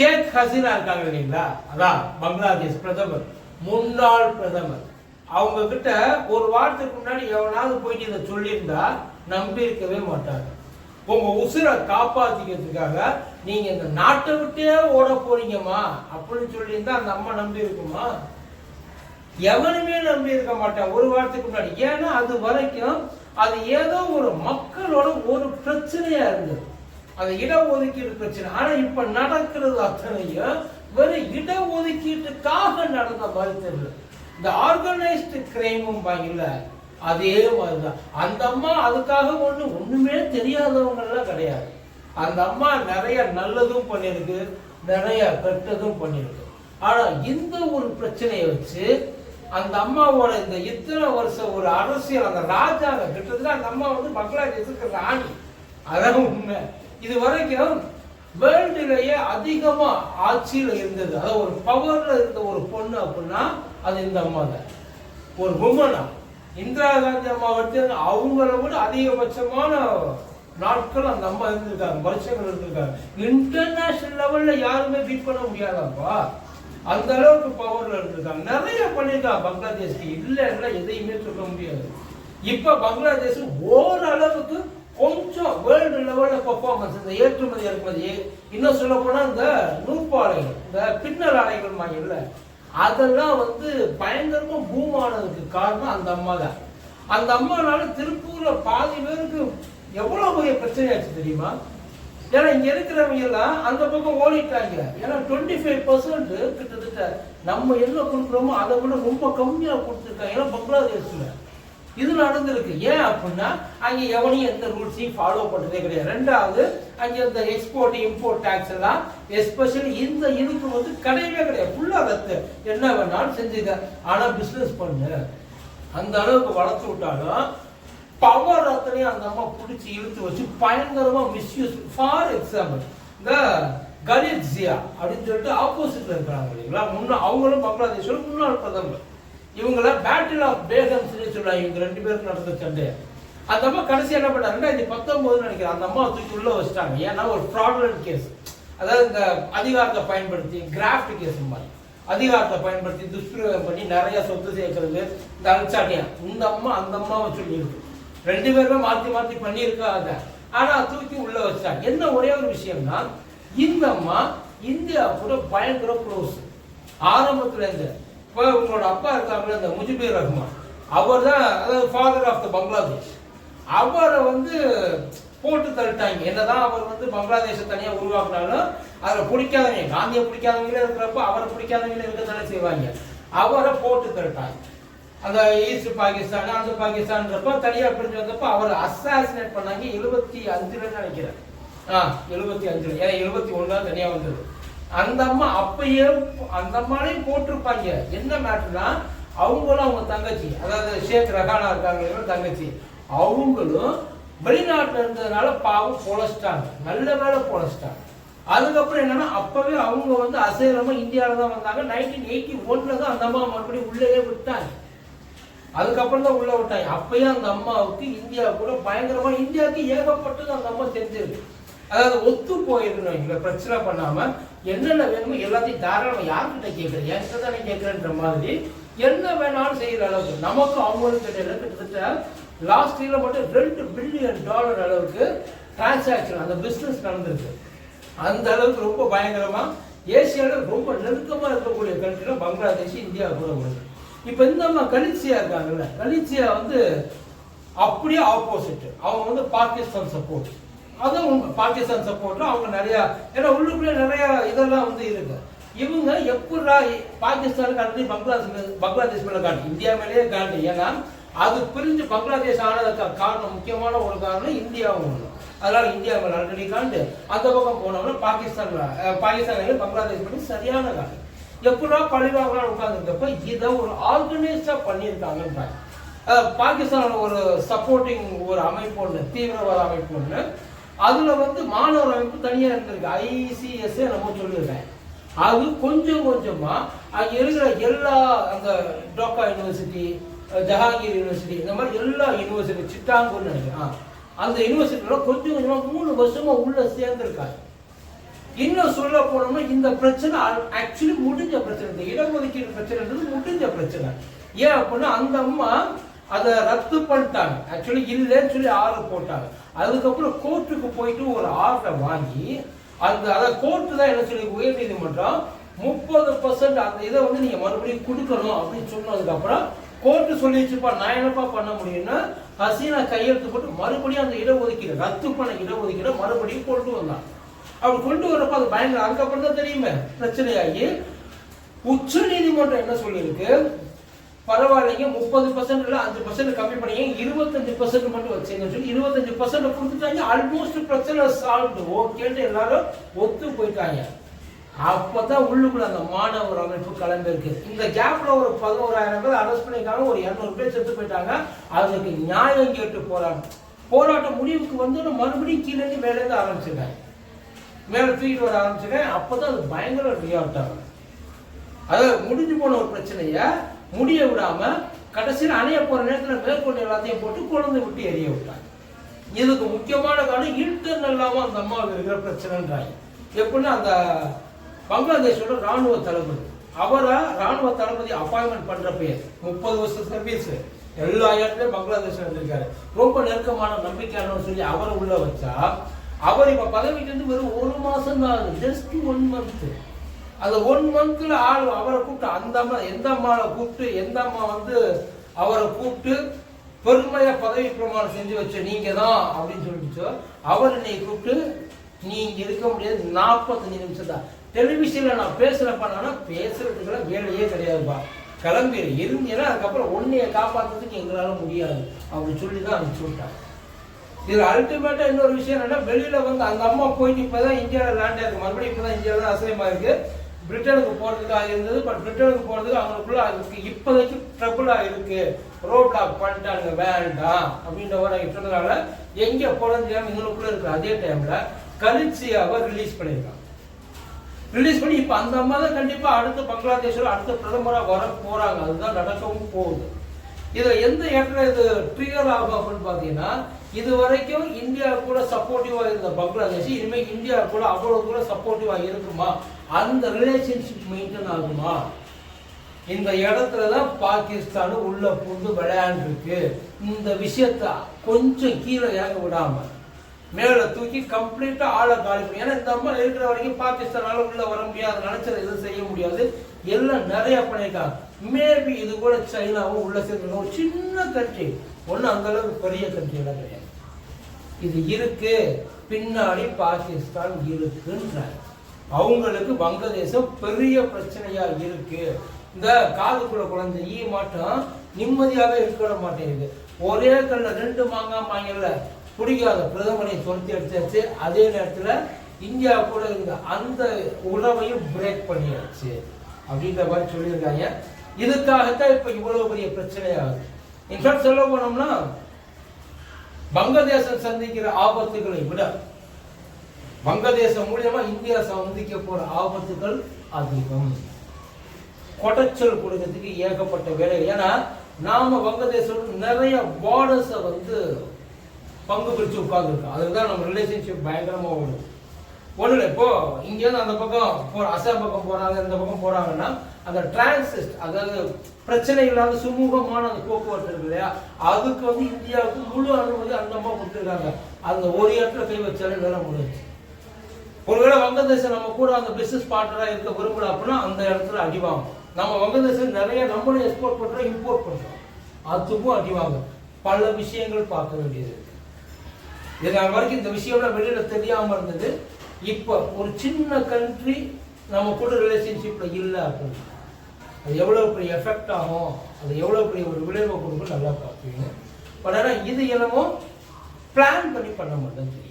ஷேக் ஹசீனா இருக்காங்க இல்லைங்களா அதான் பங்களாதேஷ் பிரதமர். முன்னாள் பிரதமர். அவங்க கிட்ட ஒரு வாரத்துக்கு முன்னாடி எவனாவது போயிட்டு இதை சொல்லியிருந்தா நம்பி இருக்கவே மாட்டாங்க. உங்க உசுரை காப்பாத்திக்கிறதுக்காக நீங்க இந்த நாட்டை விட்டே ஓட போறீங்கம்மா அப்படின்னு சொல்லியிருந்தா அந்த அம்மா நம்பி இருக்குமா? எவனுமே நம்பி இருக்க மாட்டான் ஒரு வாரத்துக்கு முன்னாடி. ஏன்னா அது வரைக்கும் அது ஏதோ ஒரு மக்களோட ஒரு பிரச்சனையா இருந்தது. அது இடஒதுக்கீடு பிரச்சனை. ஆனா இப்ப நடக்கிறது அத்தனையும் வெறும் இடஒதுக்கீட்டுக்காக நடந்த மாதிரி தெரியல இந்த ஆர்கனைஸ்டு கிரைமும் பாங்கல்ல அதே மாதிரிதான். அந்த அம்மா அதுக்காக ஒண்ணு ஒண்ணுமே தெரியாதவங்கெல்லாம் கிடையாது. அந்த அம்மா நிறைய நல்லதும் பண்ணிருக்கு நிறைய கெட்டதும் பண்ணிருக்கு ஆனா இந்த ஒரு பிரச்சனையை வச்சு அந்த அம்மாவோட இந்த இத்தனை வருஷம் ஒரு அரசியல் அந்த ராஜாங்க கிட்டத்தட்ட அந்த அம்மா வந்து பங்களாதேஷுக்கு ராணி அதான் உண்மை. இது வரைக்கும் வேர்ல்டுலேயே அதிகமாக ஆட்சியில் இருந்தது. அதாவது ஒரு பவரில் இருந்த ஒரு பொண்ணு அப்படின்னா அது இந்த அம்மா தான். ஒரு உமனா இந்திரா காந்தி அம்மா வந்து அவங்கள விட அதிகபட்சமான நாட்கள் அந்த அம்மா இருந்திருக்காங்க. வருஷங்கள் இருந்திருக்காங்க. இன்டர்நேஷனல் லெவலில் யாருமே பீட் பண்ண முடியாதாப்பா அந்த அளவுக்கு பவர்ல இருந்திருக்காங்க. நிறைய பண்ணியிருக்காங்க பங்களாதேஷ்க்கு இல்லை இல்ல எதையுமே சொல்ல முடியாது. இப்போ பங்களாதேஷ் ஓரளவுக்கு கொஞ்சம் வேர்ல்டு லெவலில் பர்ஃபார்மன்ஸ் இந்த ஏற்றுமதி இறக்குமதி. இன்னும் சொல்ல போனால் இந்த நூற்பாலைகள் இந்த பின்னல் ஆலைகள் இல்ல அதெல்லாம் வந்து பயங்கரமாக பூம் ஆனதுக்கு காரணம் அந்த அம்மா தான். அந்த அம்மானால திருப்பூரில் பாதி பேருக்கு எவ்வளோ பெரிய பிரச்சனையாச்சு தெரியுமா? ஏன்னா இங்கே இருக்கிறவங்க எல்லாம் அந்த பக்கம் ஓடிட்டாங்க. ஏன்னா டுவெண்ட்டி ஃபைவ் பர்சன்ட் கிட்டத்தட்ட நம்ம என்ன கொடுக்குறோமோ அதை விட ரொம்ப கம்மியாக கொடுத்துருக்காங்க. ஏன்னா பங்களாதேஷில். இது நடந்திருக்கு. ஏன் அப்படின்னா அங்கே எவனையும் எந்த ரூல்ஸையும் ஃபாலோ பண்ணுறதே கிடையாது. ரெண்டாவது அங்கே இந்த எக்ஸ்போர்ட் இம்போர்ட் டேக்ஸ் எல்லாம் எஸ்பெஷலி இந்த இதுக்கு வந்து கிடையவே கிடையாது. ஃபுல்லாக ரத்து. என்ன வேணாலும் செஞ்சுக்க. ஆனால் பிஸ்னஸ் பண்ணு. அந்த அளவுக்கு வளர்த்து விட்டாலும் பவர் ரத்தனையும் அந்த அம்மா பிடிச்சி இழுத்து வச்சு பயங்கரமாக மிஸ்யூஸ் ஃபார் எக்ஸாம்பிள் இந்த கலித் ஜியா அப்படின்னு சொல்லிட்டு ஆப்போசிட்ல இருக்கிறாங்க இல்லைங்களா? முன்னாள் அவங்களும் பங்களாதேஷோட முன்னாள் பிரதமர். இவங்கள பேட்டில் ஆஃப் பேகம்ஸ் சொல்லுவாங்க. இவங்க ரெண்டு பேருக்கு நடந்த சண்டை. அந்த அம்மா கடைசி என்ன பண்ணாங்க ரெண்டாயிரத்தி பத்தொம்போது நினைக்கிறேன். அந்த அம்மா தூக்கி உள்ள வச்சிட்டாங்க. ஏன்னா ஒரு ஃப்ராட்லண்ட் கேஸ் அதாவது இந்த அதிகாரத்தை பயன்படுத்தி கிராஃப்ட் கேஸ் மாதிரி. அதிகாரத்தை பயன்படுத்தி துஷ்பிரயோகம் பண்ணி நிறைய சொத்து சேர்க்கறது இந்த அச்சாட்டியா இந்த அம்மா அந்த அம்மாவை சொல்லியிருக்கு. ரெண்டு பேருமே மாத்தி மாத்தி பண்ணியிருக்காங்க. ஆனா தூக்கி உள்ள வச்சாங்க என்ன ஒரே ஒரு விஷயம்னா இந்த அம்மா இந்தியா கூட பயங்கர க்ளோஸ் ஆரம்பத்துல இருந்து இப்போ உங்களோட அப்பா இருக்காங்களே இந்த முஜிபுர் ரஹ்மான். அவர் தான் அதாவது ஃபாதர் ஆஃப் த பங்களாதேஷ் அவரை வந்து போட்டு தள்ளிட்டாங்க. என்னதான் அவர் வந்து பங்களாதேஷை தனியாக உருவாக்குனாலும் அதில் பிடிக்காதவங்க காந்தியை பிடிக்காதவங்களே இருக்கிறப்ப அவரை பிடிக்காதவங்களே இருக்க தானே செய்வாங்க. அவரை போட்டு தள்ளிட்டாங்க. அந்த ஈஸ்ட் பாகிஸ்தான் அந்த பாகிஸ்தான்றப்ப தனியாக பிரிஞ்சு வந்தப்போ அவர் அசாசினேட் பண்ணாங்க. எழுபத்தி அஞ்சுல நினைக்கிறேன். ஆ எழுபத்தி அஞ்சுல. ஏன்னா எழுபத்தி ஒண்ணா தனியாக வந்தது. அந்த அம்மா அப்பயே அந்த அம்மாலையும் போட்டிருப்பாங்க. என்ன மேட்டர்னா அவங்களும் அவங்க தங்கச்சி. அதாவது ஷேக் ரஹானா இருக்காங்க தங்கச்சி. அவங்களும் வெளிநாட்டில் இருந்ததுனால பாவம் பொழைச்சிட்டாங்க. நல்ல வேலை பொழைச்சிட்டாங்க. அதுக்கப்புறம் என்னன்னா அப்பவே அவங்க வந்து அசைலமா இந்தியாவில தான் வந்தாங்க. நைன்டீன் எயிட்டி ஒன்ல தான் அந்த அம்மா மறுபடியும் உள்ளேயே விட்டாங்க. அதுக்கப்புறம் தான் உள்ள விட்டாங்க. அப்பயும் அந்த அம்மாவுக்கு இந்தியா கூட பயங்கரமா இந்தியாவுக்கு ஏகப்பட்டது அந்த அம்மா தெரிஞ்சிருக்கு. அதாவது ஒத்து போயிருக்கணும் இங்க பிரச்சனை பண்ணாம என்னென்ன வேணுமோ எல்லாத்தையும் தாராளமாக யார்கிட்ட கேட்குறேன் என்கிட்ட தானே கேட்குறேன்ற மாதிரி என்ன வேணாலும் செய்கிற அளவுக்கு நமக்கு அவங்களுக்கு இடையில கிட்டத்தட்ட லாஸ்ட் இயரில் மட்டும் ரெண்டு பில்லியன் டாலர் அளவுக்கு டிரான்சாக்ஷன் அந்த பிஸ்னஸ் நடந்திருக்கு. அந்த அளவுக்கு ரொம்ப பயங்கரமாக ஏசியாவில் ரொம்ப நெருக்கமாக இருக்கக்கூடிய கண்ட்ரியில் பங்களாதேஷ் இந்தியா கூட ஒன்று இப்போ இந்த அம்மா கலிச்சியா இருக்காங்கல்ல கலிச்சியா வந்து அப்படியே ஆப்போசிட் அவங்க வந்து பாகிஸ்தான் சப்போர்ட் அதுவும் பாகிஸ்தான் சப்போர்ட்ல அவங்க நிறைய ஏன்னா உள்ளுக்குள்ளே நிறைய இதெல்லாம் வந்து இருக்கு. இவங்க எப்படா பாகிஸ்தானுக்கு அடுத்து பங்களாதேஷ் பங்களாதேஷ் மேலே காட்டு இந்தியா மேலேயே காட்டு. ஏன்னா அது பிரிஞ்சு பங்களாதேஷ் ஆனதுக்கு காரணம் முக்கியமான ஒரு காரணம் இந்தியாவும் ஒன்று அதனால இந்தியா மேலே ஆல்ரெடி காண்டு அந்த பக்கம் போனோம்னா பாகிஸ்தான் பாகிஸ்தான் பங்களாதேஷ் பண்ணி சரியான காரணம் எப்படா பழிவாங்கலாம் உட்காந்துருக்கப்ப இதை ஒரு ஆர்கனைஸ்டா பண்ணியிருக்காங்கன்றாங்க. பாகிஸ்தான் பாகிஸ்தானோட ஒரு சப்போர்ட்டிங் ஒரு அமைப்பு ஒன்று தீவிரவாத அமைப்பு ஒன்று அதுல வந்து மாணவர் அமைப்பு தனியா இருந்திருக்கு. ஐசிஎஸ் நம்ம சொல்லியிருக்கேன் அது கொஞ்சம் கொஞ்சமா அங்க இருக்கிற எல்லா அந்த டோக்கா யூனிவர்சிட்டி ஜஹாங்கீர் யூனிவர்சிட்டி இந்த மாதிரி எல்லா யூனிவர்சிட்டி சிட்டாங்கூர்னு நினைக்கிறேன். அந்த யூனிவர்சிட்டியில கொஞ்சம் கொஞ்சமா மூணு வருஷமா உள்ள சேர்ந்திருக்காங்க இன்னும் சொல்ல போனோம்னா இந்த பிரச்சனை ஆக்சுவலி முடிஞ்ச பிரச்சனை. இந்த இடஒதுக்கீடு பிரச்சனைன்றது முடிஞ்ச பிரச்சனை. ஏன் அப்படின்னா அந்த அம்மா அதை ரத்து பண்ணிட்டாங்க. ஆக்சுவலி இல்லைன்னு சொல்லி ஆர்டர் போட்டாங்க. அதுக்கப்புறம் கோர்ட்டுக்கு போயிட்டு ஒரு ஆர்டரை வாங்கி அந்த அதை கோர்ட்டு தான் என்ன சொல்லி உயர் நீதிமன்றம் முப்பது பர்சன்ட் அந்த இதை வந்து நீங்க மறுபடியும் கொடுக்கணும் அப்படின்னு சொன்னதுக்கப்புறம் கோர்ட்டு சொல்லிடுச்சுப்பா நான் என்னப்பா பண்ண முடியும்னா ஹசீனா கையெழுத்து போட்டு மறுபடியும் அந்த இடஒதுக்கீடு ரத்து பண்ண இடஒதுக்கீடு மறுபடியும் கொண்டு வந்தான். அப்படி கொண்டு வரப்ப அது பயங்கர அதுக்கப்புறம் தான் தெரியுமே பிரச்சனையாகி உச்ச நீதிமன்றம் என்ன சொல்லியிருக்கு? பரவாயில்லைங்க முப்பது பர்சன்ட் இல்லை அஞ்சு பர்சன்ட் கம்மி பண்ணி இருபத்தஞ்சு பர்சன்ட் மட்டும் வச்சுங்க. சொல்லி இருபத்தஞ்சு பர்சன்ட் கொடுத்துட்டாங்க. ஆல்மோஸ்ட் பிரச்சனை சால்வ் ஓகேன்ட்டு எல்லாரும் ஒத்து போயிட்டாங்க. அப்பதான் உள்ளுக்குள்ள அந்த மாணவர் அமைப்பு கிளம்பிருக்கு இந்த கேப்ல ஒரு பதினோராயிரம் பேர் அரெஸ்ட் பண்ணிக்காங்க ஒரு இரநூறு பேர் செத்து போயிட்டாங்க. அதுக்கு நியாயம் கேட்டு போராட்டம். போராட்டம் முடிவுக்கு வந்து மறுபடியும் கீழே இருந்து மேலே இருந்து ஆரம்பிச்சிருக்காங்க. மேலே தூக்கிட்டு வர ஆரம்பிச்சிருக்கேன் அப்பதான் அது பயங்கர ரியாக்ட் ஆகும் அதாவது முடிஞ்சு போன ஒரு பிரச்சனையை முடிய விடாம கடைசியில் அணைய போற நேரத்தில் மேற்கொண்டு எல்லாத்தையும் போட்டு குழந்தை விட்டு எரிய விட்டாங்க. இதுக்கு முக்கியமான காரணம் இல்லாமல் அந்த அம்மாவுக்கு இருக்கிற பிரச்சனைன்றாங்க. எப்படின்னா அந்த பங்களாதேஷோட ராணுவ தளபதி. அவரை ராணுவ தளபதி அப்பாயின்மெண்ட் பண்ற பேர். முப்பது வருஷம் சர்வீஸ் எல்லா இடத்துலையும் பங்களாதேஷ் வந்திருக்காரு ரொம்ப நெருக்கமான நம்பிக்கையானு சொல்லி அவரை உள்ள வச்சா அவர் இப்ப பதவிக்கு வந்து வெறும் ஒரு மாசம் தான் ஜஸ்ட் ஒன் மந்த் அந்த ஒன் மந்த்ல ஆள் அவரை கூப்பிட்டு அந்த அம்மா எந்த அம்மாவை கூப்பிட்டு எந்த அம்மா வந்து அவரை கூப்பிட்டு பெருமையா பதவி பிரமாணம் செஞ்சு வச்ச நீங்க தான் அப்படின்னு சொல்லிட்டு அவர் என்னை கூப்பிட்டு நீ இங்கே இருக்க முடியாது நாற்பத்தஞ்சு நிமிஷம் தான். டெலிவிஷன்ல நான் பேசுறப்ப நானா பேசுறதுக்கெல்லாம் வேலையே கிடையாதுப்பா. கிளம்பி இருந்தீங்கன்னா அதுக்கப்புறம் உன்னைய காப்பாற்றுறதுக்கு எங்களால முடியாது அப்படின்னு சொல்லி தான் அனுப்பிச்சு விட்டாங்க இதில் அல்டிமேட்டா இன்னொரு விஷயம் என்னன்னா வெளியில வந்து அந்த அம்மா போயிட்டு இப்பதான் இந்தியாவில் லேண்ட் ஆயிருக்கு மறுபடியும் இப்பதான் இந்தியாவில் தான் அசையமா இருக்கு. பிரிட்டனுக்கு போகிறதுக்காக இருந்தது பட் பிரிட்டனுக்கு போகிறதுக்கு அவங்களுக்குள்ள அதுக்கு இப்போதைக்கு ட்ரபுளாக இருக்கு. ரோட் பிளாக் பண்ணிட்டாங்க வேண்டாம் அப்படின்ற ஒரு சொன்னதால எங்கே போறது தெரியாம இவங்களுக்குள்ள இருக்கு அதே டைமில் கலிச்சியாவை ரிலீஸ் பண்ணியிருக்காங்க. ரிலீஸ் பண்ணி இப்போ அந்த அம்மா தான் கண்டிப்பாக அடுத்த பங்களாதேஷில் அடுத்த பிரதமராக வர போகிறாங்க அதுதான் நடக்கவும் போகுது. இதுல எந்த இடத்துல இது ட்ரிகர் ஆகும் அப்படின்னு பார்த்தீங்கன்னா இது வரைக்கும் இந்தியா கூட சப்போர்ட்டிவா இருந்த பங்களாதேஷ் இனிமேல் இந்தியா கூட அவ்வளவு கூட சப்போர்ட்டிவா இருக்குமா? அந்த ரிலேஷன்ஷிப் மெயின்டைன் ஆகுமா? இந்த இடத்துல தான் பாகிஸ்தான் உள்ள புகுந்து விளையாண்டுருக்கு. இந்த விஷயத்த கொஞ்சம் கீழே இறங்க விடாம மேலே தூக்கி கம்ப்ளீட்டாக ஆளை காலி ஏன்னா இந்த அம்மா இருக்கிற வரைக்கும் பாகிஸ்தானால உள்ள வர முடியாது நினைச்சதை எதுவும் செய்ய முடியாது. எல்லாம் நிறைய பண்ணியிருக்காங்க. மேபி இது கூட சைனாவும் உள்ள சேர்ந்து ஒரு சின்ன கண்ட்ரி ஒன்றும் அந்தளவுக்கு பெரிய கண்ட்ரி எல்லாம் கிடையாது. இது இருக்கு. பின்னாடி பாகிஸ்தான் இருக்குன்றாங்க அவங்களுக்கு வங்கதேசம் பெரிய பிரச்சனையா இருக்கு. இந்த காதுக்குள்ள குழந்தை ஈ மாட்டம் நிம்மதியாக இருக்க மாட்டேங்குது. ஒரே கல்ல ரெண்டு மாங்காய் மாங்கல்ல பிடிக்காத பிரதமரை துரத்தி எடுத்தாச்சு அதே நேரத்தில் இந்தியா கூட இருந்த அந்த உறவையும் பிரேக் பண்ணியாச்சு. அப்படின்ற மாதிரி சொல்லியிருக்காங்க. இதுக்காகத்தான் இப்ப இவ்வளவு பெரிய பிரச்சனையாகுது. இன்ஃபேக்ட் சொல்ல போனோம்னா வங்கதேசம் சந்திக்கிற ஆபத்துகளை விட வங்கதேசம் மூலியமா இந்தியா சந்திக்க போற ஆபத்துகள் அதிகம். கொடைச்சல் கொடுக்கறதுக்கு ஏகப்பட்ட வேலை. ஏன்னா நாம வங்கதேசம் நிறைய பார்டர்ஸை வந்து பங்கு பிரிச்சு உட்கார்ந்துருக்கோம். அதுக்கு தான் நம்ம ரிலேஷன்ஷிப் பயங்கரமா ஓடும் ஒண்ணு இல்லை இப்போ இங்கேருந்து அந்த பக்கம் போற அசாம் பக்கம் போறாங்க இந்த பக்கம் போறாங்கன்னா அந்த டிரான்சிஸ்ட் அதாவது பிரச்சனை இல்லாத சுமூகமான அந்த போக்குவரத்து இருக்கு இல்லையா? அதுக்கு வந்து இந்தியாவுக்கு முழு அனுமதி அந்த அம்மா கொடுத்துருக்காங்க. அந்த ஒரு இடத்துல கை வச்சாலே வேலை முடிஞ்சு ஒருவேளை வங்கதேசம் நம்ம கூட அந்த பிசினஸ் பார்ட்னராக இருக்க விரும்பல அப்படின்னா அந்த இடத்துல அடிவாகும் நம்ம வங்கதேசம் நிறைய நம்மளும் எக்ஸ்போர்ட் பண்ணுறோம் இம்போர்ட் பண்ணுறோம் அதுக்கும் அடிவாகும் பல விஷயங்கள் பார்க்க வேண்டியது. இருக்கு இது நாள் வரைக்கும் இந்த விஷயம்லாம் வெளியில் தெரியாமல் இருந்தது. இப்போ ஒரு சின்ன கண்ட்ரி நம்ம கூட ரிலேஷன்ஷிப்பில் இல்லை அப்படின்னு அது எவ்வளோ பெரிய எஃபெக்ட் ஆகும் அது எவ்வளோ பெரிய ஒரு விளைவை கொடுக்கும் நல்லா பார்ப்பீங்க. பட் ஆனால் இது என்னமோ பிளான் பண்ணி பண்ண மாட்டேன் தெரியும்